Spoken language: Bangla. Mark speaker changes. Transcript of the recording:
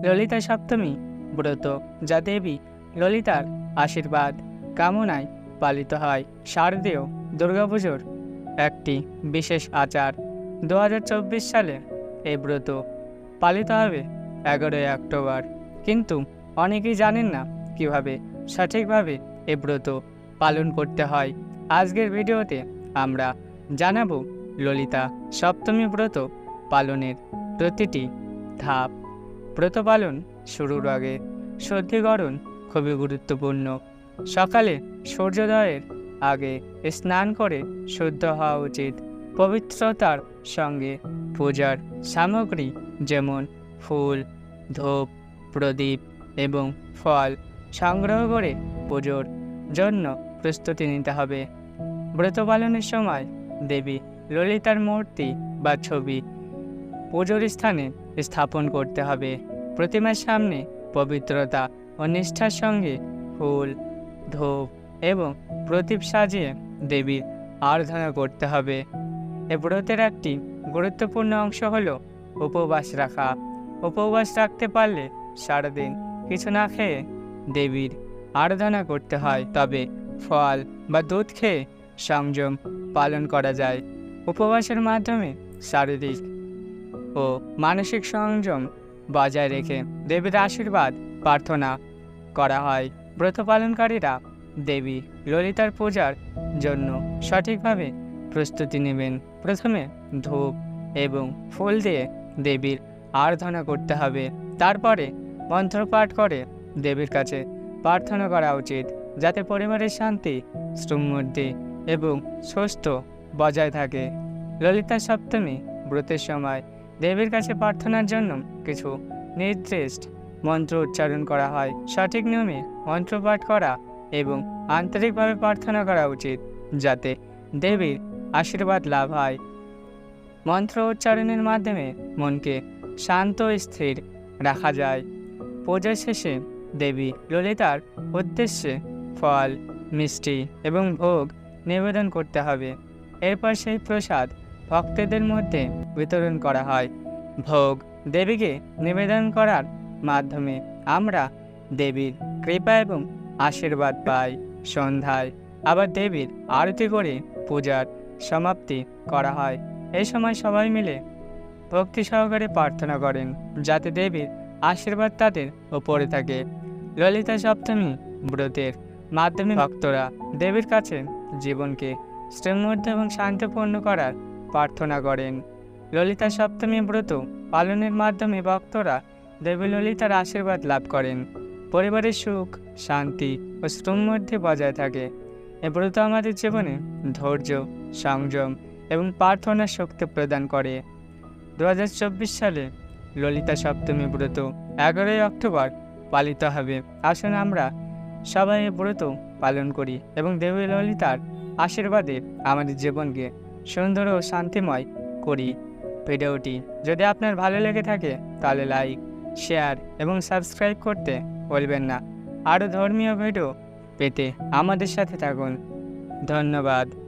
Speaker 1: ললিতা সপ্তমী, ব্রত, যা দেবী ললিতার আশীর্বাদ, কামনায় পালিত হয়। শারদীয় দুর্গাপুজোর একটি বিশেষ আচার। দু হাজার চব্বিশ সালে এই ব্রত পালিত হবে এগারোই অক্টোবর। কিন্তু অনেকেই জানেন না কীভাবে সঠিকভাবে এ ব্রত পালন করতে হয়। আজকের ভিডিওতে আমরা জানাব ললিতা সপ্তমী ব্রত পালনের প্রতিটি ধাপ। ব্রত পালন শুরুর আগে শুদ্ধিকরণ খুবই গুরুত্বপূর্ণ। সকালে সূর্যোদয়ের আগে স্নান করে শুদ্ধ হওয়া উচিত। পবিত্রতার সঙ্গে পূজার সামগ্রী যেমন ফুল, ধূপ, প্রদীপ এবং ফল সংগ্রহ করে পুজোর জন্য প্রস্তুতি নিতে হবে। ব্রত পালনের সময় দেবী ললিতার মূর্তি বা ছবি পুজোর স্থানে স্থাপন করতে হবে। প্রতিমার সামনে পবিত্রতা ও নিষ্ঠার সঙ্গে ফুল, ধূপ এবং প্রদীপ সাজিয়ে দেবীর আরাধনা করতে হবে। এ ব্রতের একটি গুরুত্বপূর্ণ অংশ হল উপবাস রাখা। উপবাস রাখতে পারলে সারাদিন কিছু না খেয়ে দেবীর আরাধনা করতে হয়। তবে ফল বা দুধ খেয়ে সংযম পালন করা যায়। উপবাসের মাধ্যমে শারীরিক ও মানসিক সংযম বজায় রেখে দেবীর আশীর্বাদ প্রার্থনা করা হয়। ব্রত পালনকারীরা দেবী ললিতার পূজার জন্য সঠিকভাবে প্রস্তুতি নেবেন। প্রথমে ধূপ এবং ফুল দিয়ে দেবীর আরাধনা করতে হবে। তারপরে মন্ত্রপাঠ করে দেবীর কাছে প্রার্থনা করা উচিত, যাতে পরিবারের শান্তি, সমৃদ্ধি এবং সুস্থ বজায় থাকে। ললিতা সপ্তমী ব্রতের সময় দেবীর কাছে প্রার্থনার জন্য কিছু নির্দিষ্ট মন্ত্র উচ্চারণ করা হয়। সঠিক নিয়মে মন্ত্রপাঠ করা এবং আন্তরিকভাবে প্রার্থনা করা উচিত, যাতে দেবীর আশীর্বাদ লাভ হয়। মন্ত্র উচ্চারণের মাধ্যমে মনকে শান্ত স্থির রাখা যায়। পূজা শেষে দেবী ললিতার উদ্দেশ্যে ফল, মিষ্টি এবং ভোগ নিবেদন করতে হবে। এরপর সেই প্রসাদ ভক্তদের মধ্যে বিতরণ করা হয়। ভোগ, দেবীকে নিবেদন করার মাধ্যমে আমরা দেবীর কৃপা এবং আশীর্বাদ পাই। সন্ধ্যায় আবার দেবীর আরতি করে পূজার সমাপ্তি করা হয়। এই সময় সবাই মিলে ভক্তি সহকারে প্রার্থনা করেন যাতে দেবীর আশীর্বাদ তাদের ওপরে থাকে। ললিতা সপ্তমী ব্রতের মাধ্যমে ভক্তরা দেবীর কাছে জীবনকে শ্রীমূর্ধ এবং শান্তিপূর্ণ করার প্রার্থনা করেন। ললিতা সপ্তমী ব্রত পালনের মাধ্যমে ভক্তরা দেবী ললিতার আশীর্বাদ লাভ করেন। পরিবারের সুখ, শান্তি ও সমৃদ্ধি বজায় থাকে। এ ব্রত আমাদের জীবনে ধৈর্য, সংযম এবং প্রার্থনার শক্তি প্রদান করে। দু হাজার চব্বিশ সালে ললিতা সপ্তমী ব্রত এগারোই অক্টোবর পালিত হবে। আসুন আমরা সবাই ব্রত পালন করি এবং দেবী ললিতার আশীর্বাদে আমাদের জীবনকে সুন্দর ও শান্তিময় করি ভিডিওটি যদি আপনার ভালো লেগে থাকে, তাহলে লাইক শেয়ার এবং সাবস্ক্রাইব করতে বলবেন না। আরও ধর্মীয় ভিডিও পেতে আমাদের সাথে থাকুন। ধন্যবাদ।